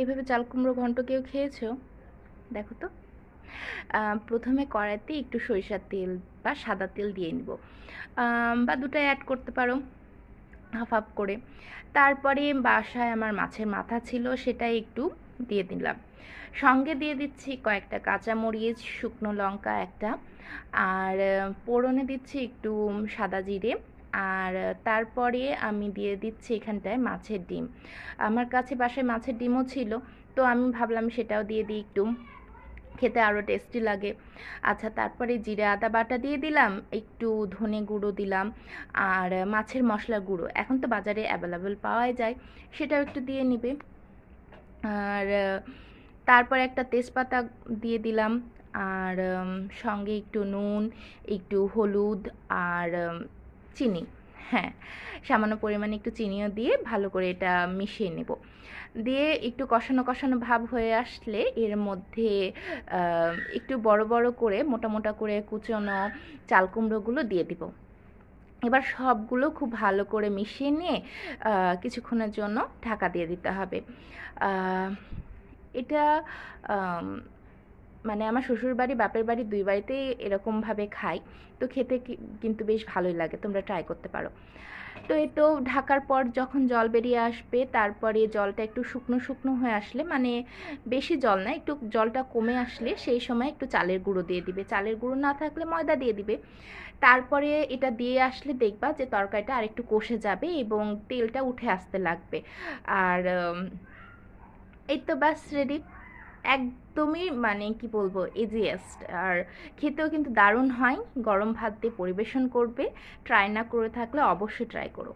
এইভাবে চাল কুমড়ো ঘন্ট কেউ খেয়েছো? দেখো তো। প্রথমে কড়াইতে একটু সরিষার তেল বা সাদা তেল দিয়ে নিব। বা দুটাই অ্যাড করতে পারো হাফ হাফ করে। তারপরে বাসায় আমার মাছের মাথা ছিল সেটা একটু দিয়ে দিলাম। সঙ্গে দিয়ে দিচ্ছি কয়েকটা কাঁচামরিচ শুকনো লঙ্কা একটা, আর পোড়নে দিচ্ছি একটু সাদা জিরে আর তারপরে আমি দিয়ে দিচ্ছি এখানটায় মাছের ডিম। আমার কাছে বাসায় মাছের ডিমও ছিল, তো আমি ভাবলাম সেটাও দিয়ে দিই একটু। খেতে আরও টেস্টি লাগে। আচ্ছা তারপরে জিরে আদা বাটা দিয়ে দিলাম, একটু ধনে গুঁড়ো দিলাম, আর মাছের মশলা গুঁড়ো। এখন তো বাজারে অ্যাভেলেবেল পাওয়াই যায়, সেটাও একটু দিয়ে নিবে। আর তারপর একটা তেজপাতা দিয়ে দিলাম, আর সঙ্গে একটু নুন, একটু হলুদ, আর চিনি। হ্যাঁ সামান্য পরিমাণে একটু চিনিও দিয়ে ভালো করে এটা মিশিয়ে নেব। দিয়ে একটু কষানো কষানো ভাব হয়ে আসলে এর মধ্যে একটু বড় বড় করে, মোটা মোটা করে কুচনো চাল কুমড়োগুলো দিয়ে দিব। এবার সবগুলো খুব ভালো করে মিশিয়ে নিয়ে কিছুক্ষণের জন্য ঢাকা দিয়ে দিতে হবে। এটা মানে আমার শ্বশুর বাড়ি বাপের বাড়ি দুই বাড়িতেই এরকমভাবে খাই। তো খেতে কিন্তু বেশ ভালোই লাগে, তোমরা ট্রাই করতে পারো। তো এই তো ঢাকার পর যখন জল বেরিয়ে আসবে, তারপরে জলটা একটু শুকনো শুকনো হয়ে আসলে মানে বেশি জল না, একটু জলটা কমে আসলে সেই সময় একটু চালের গুঁড়ো দিয়ে দিবে। চালের গুঁড়ো না থাকলে ময়দা দিয়ে দিবে। তারপরে এটা দিয়ে আসলে দেখবা যে তরকারিটা আরেকটু কষে যাবে এবং তেলটা উঠে আসতে লাগবে। আর এই তো ব্যাস রেডি একদমই মানে কি বলব ইজিয়েস্ট আর খেতেও কিন্তু দারুণ হয়, গরম ভাত দিয়ে পরিবেশন করবে ট্রাই না করে থাকলে অবশ্যই ট্রাই করো।